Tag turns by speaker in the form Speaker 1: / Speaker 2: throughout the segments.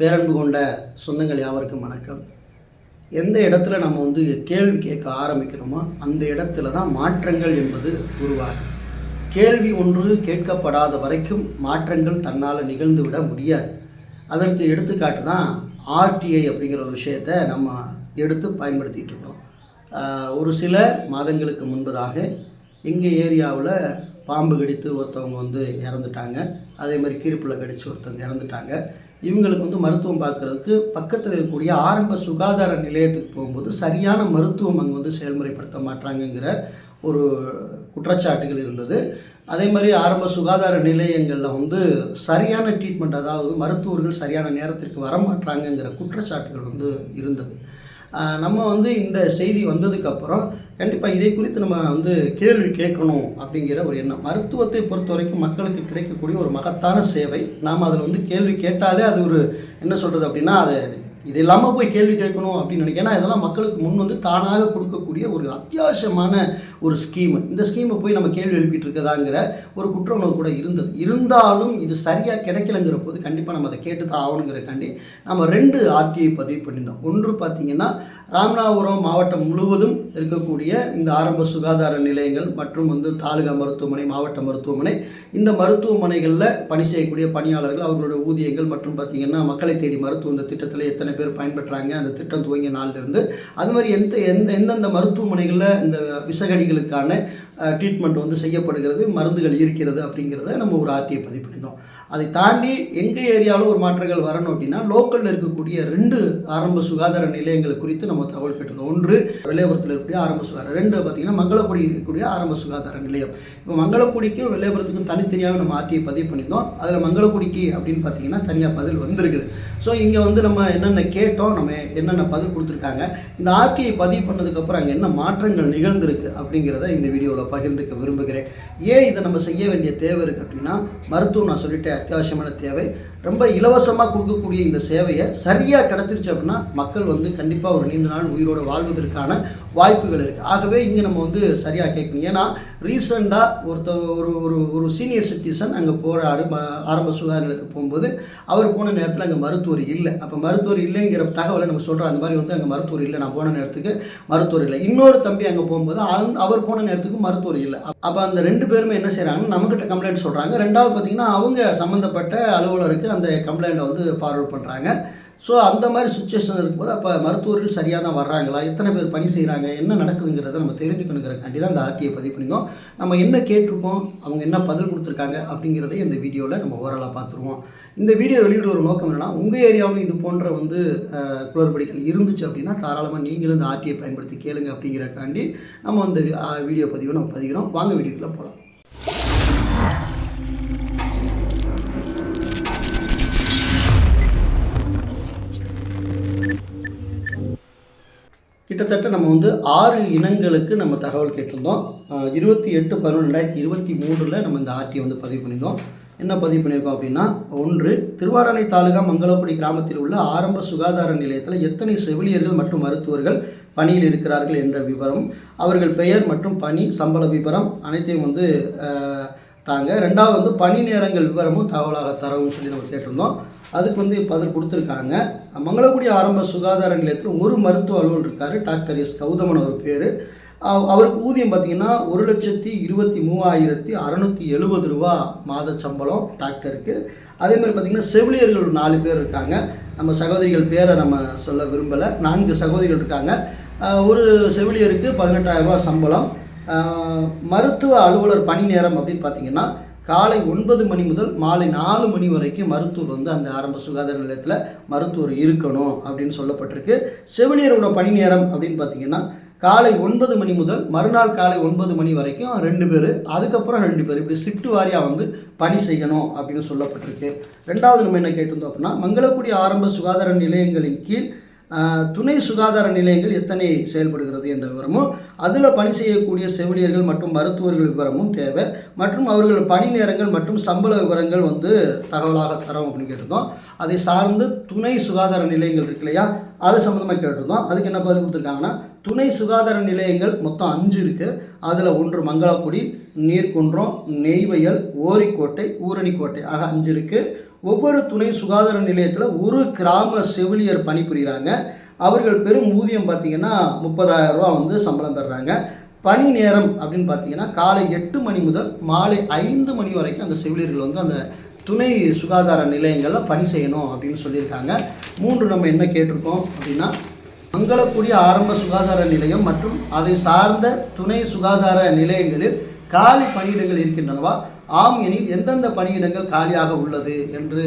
Speaker 1: பேரன்பு கொண்ட சொந்தங்கள் யாவருக்கும் வணக்கம். எந்த இடத்துல நம்ம வந்து கேள்வி கேட்க ஆரம்பிக்கிறோமோ அந்த இடத்துல தான் மாற்றங்கள் என்பது உருவாகும். கேள்வி ஒன்று கேட்கப்படாத வரைக்கும் மாற்றங்கள் தன்னால் நிகழ்ந்து விட முடியாது. அதற்கு எடுத்துக்காட்டு தான் ஆர்டிஐ அப்படிங்கிற ஒரு விஷயத்தை நம்ம எடுத்து பயன்படுத்திகிட்டு இருக்கிறோம். ஒரு சில மாதங்களுக்கு முன்பதாக எங்கள் ஏரியாவில் பாம்பு கடித்து ஒருத்தவங்க வந்து இறந்துட்டாங்க. அதே மாதிரி கீரிப்புள்ள கடித்து ஒருத்தவங்க இறந்துட்டாங்க. இவங்களுக்கு வந்து மருத்துவம் பார்க்குறதுக்கு பக்கத்தில் இருக்கக்கூடிய ஆரம்ப சுகாதார நிலையத்துக்கு போகும்போது சரியான மருத்துவம் அங்கே வந்து செயல்முறைப்படுத்த மாட்டாங்கங்கிற ஒரு குற்றச்சாட்டுகள் இருந்தது. அதே மாதிரி ஆரம்ப சுகாதார நிலையங்களில் வந்து சரியான ட்ரீட்மெண்ட் அதாவது மருத்துவர்கள் சரியான நேரத்திற்கு வரமாட்டாங்கங்கிற குற்றச்சாட்டுகள் வந்து இருந்தது. நம்ம வந்து இந்த செய்தி வந்ததுக்கப்புறம் கண்டிப்பாக இதை குறித்து நம்ம வந்து கேள்வி கேட்கணும் அப்படிங்கிற ஒரு எண்ணம். மருத்துவத்தை பொறுத்த வரைக்கும் மக்களுக்கு கிடைக்கக்கூடிய ஒரு மகத்தான சேவை. நாம் அதில் வந்து கேள்வி கேட்டாலே அது ஒரு என்ன சொல்கிறது அப்படின்னா அது இது இல்லாமல் போய் கேள்வி கேட்கணும் அப்படின்னு நினைக்கிறேன் ஏன்னா இதெல்லாம் மக்களுக்கு முன் வந்து தானாக கொடுக்கக்கூடிய ஒரு அத்தியாவசியமான ஒரு ஸ்கீமு இந்த ஸ்கீமை போய் நம்ம கேள்வி எழுப்பிட்டு இருக்கதாங்கிற ஒரு குற்ற உணர்வு கூட இருந்தது. இருந்தாலும் இது சரியாக கிடைக்கலங்கிற போது கண்டிப்பாக நம்ம அதை கேட்டு தான் ஆகணுங்கிறக்காண்டி நம்ம ரெண்டு ஆர்டிஐ பதிவு பண்ணியிருந்தோம். ஒன்று பார்த்தீங்கன்னா ராமநாதபுரம் மாவட்டம் முழுவதும் இருக்கக்கூடிய இந்த ஆரம்ப சுகாதார நிலையங்கள் மற்றும் வந்து தாலுகா மருத்துவமனை மாவட்ட மருத்துவமனை இந்த மருத்துவமனைகளில் பணி செய்யக்கூடிய பணியாளர்கள் அவர்களுடைய ஊதியங்கள் மற்றும் பார்த்திங்கன்னா மக்களை தேடி மருத்துவ இந்த திட்டத்தில் எத்தனை பேர் பயன்பெற்றாங்க அந்த திட்டம் துவங்கிய நாளிலிருந்து அது மாதிரி எந்த எந்த எந்தெந்த மருத்துவமனைகளில் இந்த விசகடிகளுக்கான ட்ரீட்மெண்ட் வந்து செய்யப்படுகிறது மருந்துகள் இருக்கிறது அப்படிங்கிறத நம்ம ஒரு ஆர்டியை பதிவு பண்ணியிருந்தோம் அதை தாண்டி எங்கள் ஏரியாவில் ஒரு மாற்றங்கள் வரணும் அப்படின்னா லோக்கலில் இருக்கக்கூடிய ரெண்டு ஆரம்ப சுகாதார நிலையங்கள் குறித்து நம்ம தகவல் கேட்டிருந்தோம் ஒன்று வெள்ளையபுரத்தில் இருக்கக்கூடிய ஆரம்ப சுகாதாரம் ரெண்டு பார்த்திங்கன்னா மங்களக்குடி இருக்கக்கூடிய ஆரம்ப சுகாதார நிலையம். இப்போ மங்களக்குடிக்கும் வெள்ளையபுரத்துக்கும் தனித்தனியாக நம்ம ஆர்டியை பதிவு பண்ணியிருந்தோம். அதில் மங்களக்குடிக்கு அப்படின்னு பார்த்தீங்கன்னா தனியாக பதில் வந்திருக்குது. ஸோ இங்கே வந்து நம்ம என்னென்ன கேட்டோம் நம்ம என்னென்ன பதில் கொடுத்துருக்காங்க இந்த ஆர்டியை பதிவு பண்ணதுக்கப்புறம் அங்கே என்ன மாற்றங்கள் நிகழ்ந்திருக்கு அப்படிங்கிறத இந்த வீடியோவில் பகிர்ந்துக்க விரும்புகிறேன். ஏன் இதை நம்ம செய்ய வேண்டிய தேவை இருக்குது அப்படின்னா மருத்துவம் நான் சொல்லிட்டேன் அத்தியாவசியமான தேவை. ரொம்ப இலவசமாக கொடுக்கக்கூடிய இந்த சேவையை சரியாக கிடச்சிருச்சு அப்படின்னா மக்கள் வந்து கண்டிப்பாக ஒரு நீண்ட நாள் உயிரோடு வாழ்வதற்கான வாய்ப்புகள் இருக்குது ஆகவே இங்கே நம்ம வந்து சரியாக கேட்கணும். ஏன்னா ரீசெண்டாக ஒருத்த ஒரு ஒரு ஒரு சீனியர் சிட்டிசன் அங்கே போகிறாரு ஆரம்ப சுகாதார நிலையத்துக்கு போகும்போது அவர் போன நேரத்தில் அங்கே மருத்துவர் இல்லை. அப்போ மருத்துவர் இல்லைங்கிற தகவலை நம்ம சொல்கிறோம் அந்த மாதிரி வந்து அங்கே மருத்துவர் இல்லை. நான் போன நேரத்துக்கு மருத்துவர் இல்லை. இன்னொரு தம்பி அங்கே போகும்போது அந் அவர் போன நேரத்துக்கு மருத்துவர் இல்லை. அப்போ அந்த ரெண்டு பேருமே என்ன செய்கிறாங்க நம்மக்கிட்ட கம்ப்ளைண்ட் சொல்கிறாங்க ரெண்டாவது பார்த்தீங்கன்னா அவங்க சம்மந்தப்பட்ட அலுவலருக்கு அந்த கம்ப்ளைண்ட்டை வந்து ஃபார்வர்ட் பண்ணுறாங்க ஸோ அந்த மாதிரி சுச்சுவேஷன் இருக்கும்போது அப்போ மருத்துவர்கள் சரியாக தான் வர்றாங்களா? எத்தனை பேர் பணி செய்கிறாங்க என்ன நடக்குதுங்கிறத நம்ம தெரிஞ்சுக்கணுங்கிறக்காண்டி தான் இந்த ஆர்டியை பதிவு பண்ணியிருந்தோம். நம்ம என்ன கேட்டிருக்கோம்? அவங்க என்ன பதில் கொடுத்துருக்காங்க? அப்படிங்கிறதை இந்த வீடியோவில் நம்ம ஓரலாக பார்த்துருவோம். இந்த வீடியோ வெளியிட ஒரு நோக்கம் என்னென்னா உங்கள் ஏரியாவிலும் இது போன்ற வந்து குளறுபடிகள் இருந்துச்சு அப்படின்னா தாராளமாக நீங்களும் இந்த ஆர்டிஐ பயன்படுத்தி கேளுங்க அப்படிங்கிறக்காண்டி நம்ம அந்த வீடியோ பதிவை நம்ம பதிகிறோம். வாங்க வீடியோக்குள்ளே போகலாம். கிட்டத்தட்ட நம்ம வந்து ஆறு இனங்களுக்கு நம்ம தகவல் கேட்டிருந்தோம். இருபத்தி எட்டு பதினொன்று ரெண்டாயிரத்தி இருபத்தி மூணில் நம்ம இந்த ஆர்டியை வந்து பதிவு பண்ணியிருந்தோம். என்ன பதிவு பண்ணியிருக்கோம் அப்படின்னா ஒன்று திருவாரணை தாலுகா மங்களப்படி கிராமத்தில் உள்ள ஆரம்ப சுகாதார நிலையத்தில் எத்தனை செவிலியர்கள் மற்றும் மருத்துவர்கள் பணியில் இருக்கிறார்கள் என்ற விவரம் அவர்கள் பெயர் மற்றும் பணி சம்பள விவரம் அனைத்தையும் வந்து தாங்க ரெண்டாவது வந்து பணி நேரங்கள் விவரமும் தகவலாக தரவும் சொல்லி நம்ம கேட்டிருந்தோம். அதுக்கு வந்து பதில் கொடுத்துருக்காங்க. மங்களக்குடி ஆரம்ப சுகாதார நிலையத்தில் ஒரு மருத்துவ அலுவலர் இருக்கார் டாக்டர் எஸ் கௌதமன் அவர் பேர். அவருக்கு ஊதியம் பார்த்தீங்கன்னா ஒரு லட்சத்தி இருபத்தி மூவாயிரத்தி அறநூற்றி எழுபது ரூபா மாத சம்பளம் டாக்டருக்கு. அதே மாதிரி பார்த்திங்கன்னா செவிலியர்கள் ஒரு நாலு பேர் இருக்காங்க. நம்ம சகோதரிகள் பேரை நம்ம சொல்ல விரும்பலை. நான்கு சகோதரிகள் இருக்காங்க. ஒரு செவிலியருக்கு பதினெட்டாயிரம் ரூபாய் சம்பளம். மருத்துவ அலுவலர் பணி நேரம் அப்படின்னு பார்த்தீங்கன்னா காலை ஒன்பது மணி முதல் மாலை நாலு மணி வரைக்கும் மருத்துவர் வந்து அந்த ஆரம்ப சுகாதார நிலையத்தில் மருத்துவர் இருக்கணும் அப்படின்னு சொல்லப்பட்டிருக்கு. செவிலியரோட பணி நேரம் அப்படின்னு பார்த்தீங்கன்னா காலை ஒன்பது மணி முதல் மறுநாள் காலை ஒன்பது மணி வரைக்கும் ரெண்டு பேர் அதுக்கப்புறம் ரெண்டு பேர் இப்படி ஷிஃப்ட் வாரியாக வந்து பணி செய்யணும் அப்படின்னு சொல்லப்பட்டிருக்கு. ரெண்டாவது நம்ம என்ன கேட்டிருந்தோம் அப்படின்னா மங்களக்குடி ஆரம்ப சுகாதார நிலையங்களின் கீழ் துணை சுகாதார நிலையங்கள் எத்தனை செயல்படுகிறது என்ற விவரமும் அதில் பணி செய்யக்கூடிய செவிலியர்கள் மற்றும் மருத்துவர்கள் விவரமும் தேவை. மற்றும் அவர்கள் பணி நேரங்கள் மற்றும் சம்பள விவரங்கள் வந்து தகவலாக தரோம் அப்படின்னு கேட்டிருந்தோம். அதை சார்ந்து துணை சுகாதார நிலையங்கள் இருக்கு இல்லையா? அது சம்மந்தமாக கேட்டிருந்தோம். அதுக்கு என்ன பதில் கொடுத்துருக்காங்கன்னா துணை சுகாதார நிலையங்கள் மொத்தம் அஞ்சு இருக்குது அதில் ஒன்று மங்களக்குடி நீர்க்குன்றம் நெய்வயல் ஓரிக்கோட்டை ஊரணிக்கோட்டை. ஆக அஞ்சு இருக்குது ஒவ்வொரு துணை சுகாதார நிலையத்தில் ஒரு கிராம செவிலியர் பணிபுரிகிறாங்க அவர்கள் பெரும் ஊதியம் பார்த்தீங்கன்னா முப்பதாயிரம் ரூபா வந்து சம்பளம் பெறுறாங்க பணி நேரம் அப்படின்னு பார்த்தீங்கன்னா காலை எட்டு மணி முதல் மாலை ஐந்து மணி வரைக்கும் அந்த செவிலியர்கள் வந்து அந்த துணை சுகாதார நிலையங்களில் பணி செய்யணும் அப்படின்னு சொல்லியிருக்காங்க. மூன்று நம்ம என்ன கேட்டிருக்கோம் அப்படின்னா மங்களக்கூடிய ஆரம்ப சுகாதார நிலையம் மற்றும் அதை சார்ந்த துணை சுகாதார நிலையங்களில் காலி பணியிடங்கள் இருக்கின்றனவா? ஆம் எனில் எந்தெந்த பணியிடங்கள் காலியாக உள்ளது என்று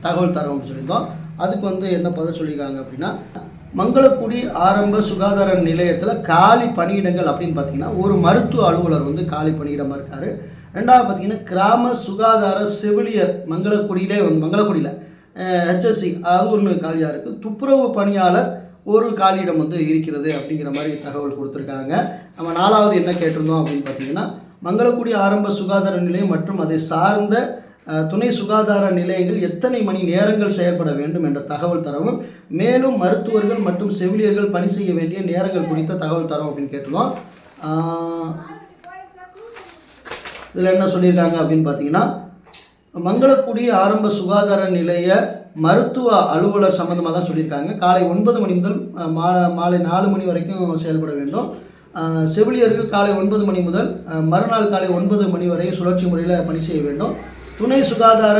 Speaker 1: தகவல் தரோம்னு சொல்லியிருந்தோம் அதுக்கு வந்து என்ன பதில் சொல்லியிருக்காங்க அப்படின்னா மங்களக்குடி ஆரம்ப சுகாதார நிலையத்தில் காலி பணியிடங்கள் அப்படின்னு பார்த்தீங்கன்னா ஒரு மருத்துவ அலுவலர் வந்து காலி பணியிடமாக இருக்கார். ரெண்டாவது பார்த்தீங்கன்னா கிராம சுகாதார செவிலியர் மங்களக்குடியிலே வந்து மங்களக்குடியில் ஹெச்எஸ்சி அது ஒன்று காலியாக இருக்குது துப்புரவு பணியாளர் ஒரு காலியிடம் வந்து இருக்கிறது அப்படிங்கிற மாதிரி தகவல் கொடுத்துருக்காங்க. நம்ம நாலாவது என்ன கேட்டிருந்தோம் அப்படின்னு பார்த்தீங்கன்னா மங்களக்குடி ஆரம்ப சுகாதார நிலையம் மற்றும் அதை சார்ந்த துணை சுகாதார நிலையங்கள் எத்தனை மணி நேரங்கள் செயல்பட வேண்டும் என்ற தகவல் தரவும் மேலும் மருத்துவர்கள் மற்றும் செவிலியர்கள் பணி செய்ய வேண்டிய நேரங்கள் குறித்த தகவல் தரவும் அப்படின்னு கேட்டிருந்தோம். இதில் என்ன சொல்லியிருக்காங்க அப்படின்னு பார்த்தீங்கன்னா மங்களக்குடி ஆரம்ப சுகாதார நிலைய மருத்துவ அலுவலர் சம்மந்தமாக தான் சொல்லியிருக்காங்க. காலை ஒன்பது மணி முதல் மா மாலை நாலு மணி வரைக்கும் செயல்பட வேண்டும். செவிலியர்கள் காலை ஒன்பது மணி முதல் மறுநாள் காலை ஒன்பது மணி வரை சுழற்சி முறையில் பணி செய்ய வேண்டும். துணை சுகாதார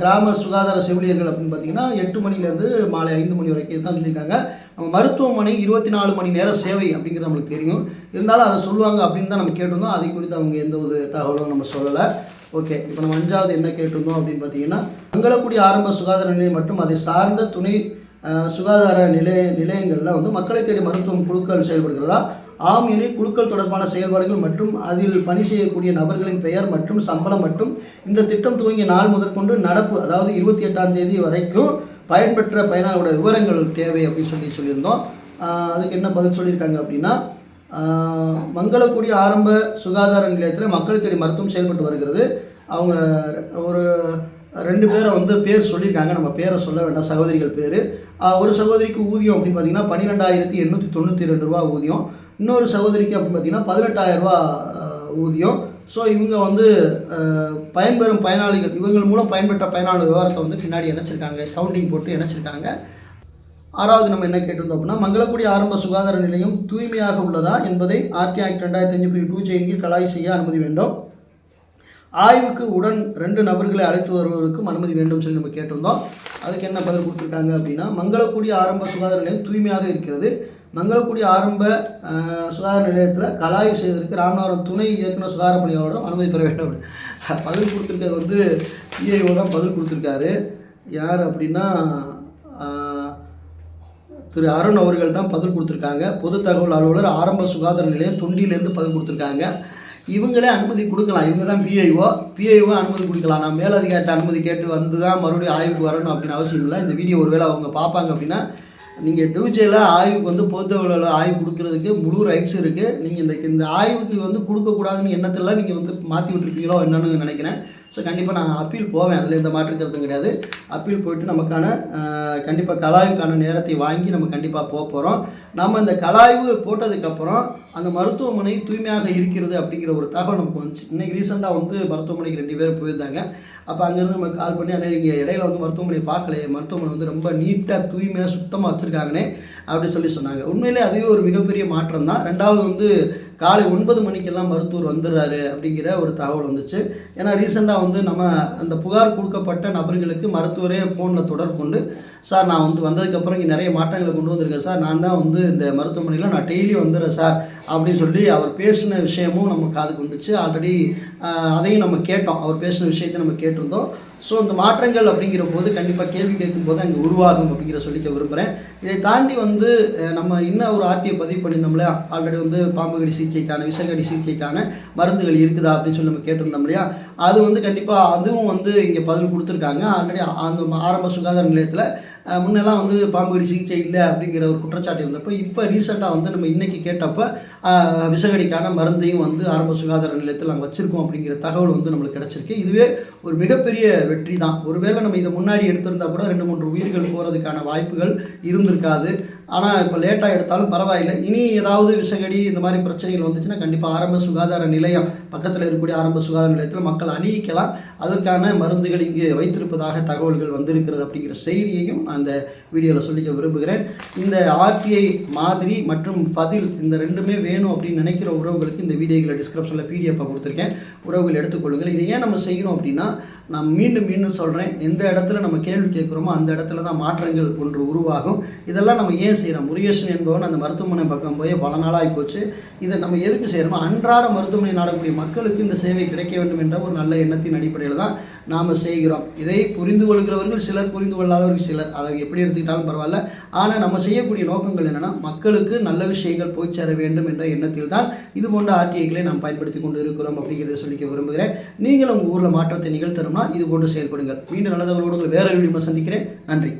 Speaker 1: கிராம சுகாதார செவிலியர்கள் அப்படின்னு பார்த்தீங்கன்னா எட்டு மணிலேருந்து மாலை ஐந்து மணி வரைக்கும் தான் சொல்லியிருக்காங்க. நம்ம மருத்துவமனை இருபத்தி நாலு மணி நேர சேவை அப்படிங்கிறது நம்மளுக்கு தெரியும். இருந்தாலும் அதை சொல்லுவாங்க அப்படின்னு தான் நம்ம கேட்டிருந்தோம். அதை குறித்து அவங்க எந்த ஒரு தகவலும் நம்ம சொல்லலை. ஓகே இப்போ நம்ம அஞ்சாவது என்ன கேட்டிருந்தோம் அப்படின்னு பார்த்தீங்கன்னா மங்களக்குடி ஆரம்ப சுகாதார நிலையம் மற்றும் அதை சார்ந்த துணை சுகாதார நிலைய நிலையங்களில் வந்து மக்களை தேடி மருத்துவம் குழுக்கள் செயல்படுகிறதா? ஆம் எனில் குழுக்கள் தொடர்பான செயல்பாடுகள் மற்றும் அதில் பணி செய்யக்கூடிய நபர்களின் பெயர் மற்றும் சம்பளம் மற்றும் இந்த திட்டம் துவங்கிய நாள் முதற்கொண்டு நடப்பு அதாவது இருபத்தி எட்டாம் தேதி வரைக்கும் பயன்பெற்ற பயனாளரோட விவரங்கள் தேவை அப்படின்னு சொல்லி சொல்லியிருந்தோம். அதுக்கு என்ன பதில் சொல்லியிருக்காங்க அப்படின்னா மங்களக்குடி ஆரம்ப சுகாதார நிலையத்தில் மக்கள் தேடி மருத்துவம் செயல்பட்டு வருகிறது. அவங்க ஒரு ரெண்டு பேரை வந்து பேர் சொல்லியிருக்காங்க. நம்ம பேரை சொல்ல வேண்டாம் சகோதரிகள் பேர். ஒரு சகோதரிக்கு ஊதியம் அப்படின்னு பார்த்தீங்கன்னா பன்னிரெண்டாயிரத்தி எண்ணூற்றி தொண்ணூற்றி ரெண்டு ரூபா ஊதியம். இன்னொரு சகோதரிக்கு அப்படின்னு பார்த்தீங்கன்னா பதினெட்டாயிரம் ரூபா ஊதியம். ஸோ இவங்க வந்து பயன்பெறும் பயனாளிகள் இவங்கள் மூலம் பயன்பெற்ற பயனாளி விவரத்தை வந்து பின்னாடி இணைச்சிருக்காங்க. கவுண்டிங் போட்டு இணைச்சிருக்காங்க. ஆறாவது நம்ம என்ன கேட்டிருந்தோம் அப்படின்னா மங்களக்குடி ஆரம்ப சுகாதார நிலையம் தூய்மையாக உள்ளதா என்பதை ஆர்டி ஆக்ட் ரெண்டாயிரத்தி அஞ்சு பிரிவு டூ கீழ் கலாய் செய்ய அனுமதி வேண்டும். ஆய்வுக்கு உடன் ரெண்டு நபர்களை அழைத்து வருவதற்கும் அனுமதி வேண்டும் சொல்லி நம்ம கேட்டிருந்தோம். அதுக்கு என்ன பதில் கொடுத்துருக்காங்க அப்படின்னா மங்களக்குடி ஆரம்ப சுகாதார நிலையம் தூய்மையாக இருக்கிறது. மங்களக்குடி ஆரம்ப சுகாதார நிலையத்தில் கலாய்வு செய்வதற்கு ராமநாதபுரம் துணை இயக்குனர் சுகாதார பணியாளரும் அனுமதி பெற வேண்டும். பதில் கொடுத்துருக்கிறது வந்து பிஐஓ தான் பதில் கொடுத்துருக்காரு. யார் அப்படின்னா திரு அருண் அவர்கள் தான் பதில் கொடுத்துருக்காங்க. பொது தகவல் அலுவலர் ஆரம்ப சுகாதார நிலையம் தொண்டியிலேருந்து பதில் கொடுத்துருக்காங்க. இவங்களே அனுமதி கொடுக்கலாம். இவங்க தான் பிஐஓ பிஐஓ அனுமதி கொடுக்கலாம். நான் மேலதிகாரிட்ட அனுமதி கேட்டு வந்து தான் மறுபடியும் ஆய்வுக்கு வரணும் அப்படின்னு அவசியம் இல்லை. இந்த வீடியோ ஒருவேளை அவங்க பார்ப்பாங்க அப்படின்னா நீங்கள் டிவிஜேல ஆய்வுக்கு வந்து பொதுவில் ஆய்வு கொடுக்கறதுக்கு முழு ரைட்ஸ் இருக்குது நீங்கள் இந்த இந்த ஆய்வுக்கு வந்து கொடுக்கக்கூடாதுன்னு எண்ணத்தில் நீங்கள் வந்து மாற்றி விட்டுருப்பீங்களோ என்னன்னு நினைக்கிறேன். ஸோ கண்டிப்பாக நான் அப்பீல் போவேன். அதில் எந்த மாற்று கருத்தும் கிடையாது. அப்பீல் போயிட்டு நமக்கான கண்டிப்பாக கலாய்வுக்கான நேரத்தை வாங்கி நம்ம கண்டிப்பாக போக போகிறோம் நம்ம இந்த கலாய்வு போட்டதுக்கப்புறம் அந்த மருத்துவமனை தூய்மையாக இருக்கிறது அப்படிங்கிற ஒரு தகவல் நமக்கு வந்துச்சு. இன்றைக்கி ரீசெண்டாக வந்து மருத்துவமனைக்கு ரெண்டு பேர் போயிருந்தாங்க. அப்போ அங்கேருந்து நம்ம கால் பண்ணி அண்ணே நீங்கள் இடையில வந்து மருத்துவமனை பார்க்கலையே மருத்துவமனை வந்து ரொம்ப நீட்டாக தூய்மையாக சுத்தமாக வச்சுருக்காங்கண்ணே அப்படின்னு சொல்லி சொன்னாங்க. உண்மையிலே அதுவே ஒரு மிகப்பெரிய மாற்றம் தான் ரெண்டாவது வந்து காலை ஒன்பது மணிக்கெல்லாம் மருத்துவர் வந்துடுறாரு அப்படிங்கிற ஒரு தகவல் வந்துச்சு. ஏன்னா ரீசெண்டாக வந்து நம்ம அந்த புகார் கொடுக்கப்பட்ட நபர்களுக்கு மருத்துவரே ஃபோனில் தொடர்பு கொண்டு சார் நான் வந்து வந்ததுக்கப்புறம் இங்கே நிறைய மாற்றங்களை கொண்டு வந்திருக்கேன் சார். நான் தான் வந்து இந்த மருத்துவமனையில் நான் டெய்லி வந்துடுறேன் சார். அப்படின்னு சொல்லி அவர் பேசின விஷயமும் நம்ம காதுக்கு வந்துச்சு. ஆல்ரெடி அதையும் நம்ம கேட்டோம். அவர் பேசின விஷயத்தை நம்ம கேட்டிருந்தோம். ஸோ இந்த மாற்றங்கள் அப்படிங்கிற போது கண்டிப்பாக கேள்வி கேட்கும்போது அங்கே உருவாகும் அப்படிங்கிற சொல்லிக்க விரும்புகிறேன் இதை தாண்டி வந்து நம்ம இன்னும் ஒரு ஆர்டியை பதிவு பண்ணியிருந்தோம் இல்லையா ஆல்ரெடி வந்து பாம்புகடி சிகிச்சைக்கான விசகடி சிகிச்சைக்கான மருந்துகள் இருக்குதா அப்படின்னு சொல்லி நம்ம கேட்டிருந்தோம் இல்லையா? அது வந்து கண்டிப்பாக அதுவும் வந்து இங்கே பதில் கொடுத்துருக்காங்க. ஆல்ரெடி அந்த ஆரம்ப சுகாதார நிலையத்தில் முன்னெல்லாம் வந்து பாம்புகடி சிகிச்சை இல்லை அப்படிங்கிற ஒரு குற்றச்சாட்டு இருந்தப்போ இப்போ ரீசெண்டாக வந்து நம்ம இன்றைக்கி கேட்டப்போ விஷகடிக்கான விஷக்கடிக்கான மருந்தையும் வந்து ஆரம்ப சுகாதார நிலையத்தில் நாங்கள் வச்சுருக்கோம் அப்படிங்கிற தகவல் வந்து நம்மளுக்கு கிடச்சிருக்கு. இதுவே ஒரு மிகப்பெரிய வெற்றி தான் ஒருவேளை நம்ம இதை முன்னாடி எடுத்திருந்தால் கூட ரெண்டு மூன்று உயிர்கள் போகிறதுக்கான வாய்ப்புகள் இருந்திருக்காது. ஆனால் இப்போ லேட்டாக எடுத்தாலும் பரவாயில்லை. இனி ஏதாவது விஷகடி இந்த மாதிரி பிரச்சனைகள் வந்துச்சுன்னா கண்டிப்பாக ஆரம்ப சுகாதார நிலையம் பக்கத்தில் இருக்கக்கூடிய ஆரம்ப சுகாதார நிலையத்தில் மக்கள் அணியிக்கலாம். அதற்கான மருந்துகள் இங்கு வைத்திருப்பதாக தகவல்கள் வந்திருக்கிறது அப்படிங்கிற செய்தியையும் நான் அந்த வீடியோவில் சொல்லிக்க விரும்புகிறேன். இந்த ஆர்டிஐ மாதிரி மற்றும் பதில் இந்த ரெண்டுமே வேணும் அப்படின்னு நினைக்கிற உறவுகளுக்கு இந்த வீடியோகளை டிஸ்கிரிப்ஷனில் பிடிஎஃபாக கொடுத்துருக்கேன். உறவுகள் எடுத்துக்கொள்ளுங்கள். இதை ஏன் நம்ம செய்கிறோம் அப்படின்னா நான் மீண்டும் மீண்டும் சொல்கிறேன் எந்த இடத்துல நம்ம கேள்வி கேட்குறோமோ அந்த இடத்துல தான் மாற்றங்கள் ஒன்று உருவாகும். இதெல்லாம் நம்ம ஏன் செய்கிறோம் முருகேசன் என்பவன் அந்த மருத்துவமனை பக்கம் போய் பல நாளாகி போச்சு. இதை நம்ம எதுக்கு செய்கிறோமோ அன்றாட மருத்துவமனை நாடக்கூடிய மக்களுக்கு இந்த சேவை கிடைக்க வேண்டும் என்ற ஒரு நல்ல எண்ணத்தின் அடிப்படையில் தான் நாம் செய்கிறோம். இதை புரிந்து கொள்கிறவர்கள் சிலர் புரிந்து கொள்ளாதவர்கள் சிலர். அதை எப்படி எடுத்துக்கிட்டாலும் பரவாயில்ல. ஆனால் நம்ம செய்யக்கூடிய நோக்கங்கள் என்னென்னா மக்களுக்கு நல்ல விஷயங்கள் போய் சேர வேண்டும் என்ற எண்ணத்தில் தான் இது போன்ற ஆர்டிஐக்களை நாம் பயன்படுத்தி கொண்டு இருக்கிறோம் அப்படிங்கிறத சொல்லிக்க விரும்புகிறேன். நீங்களும் உங்கள் ஊரில் மாற்றத்தை நிகழ்த்தணும்னா இது போன்று செயல்படுங்கள். மீண்டும் நல்லதவர்களோடு உங்களை வேற வீடியோ சந்திக்கிறேன். நன்றி.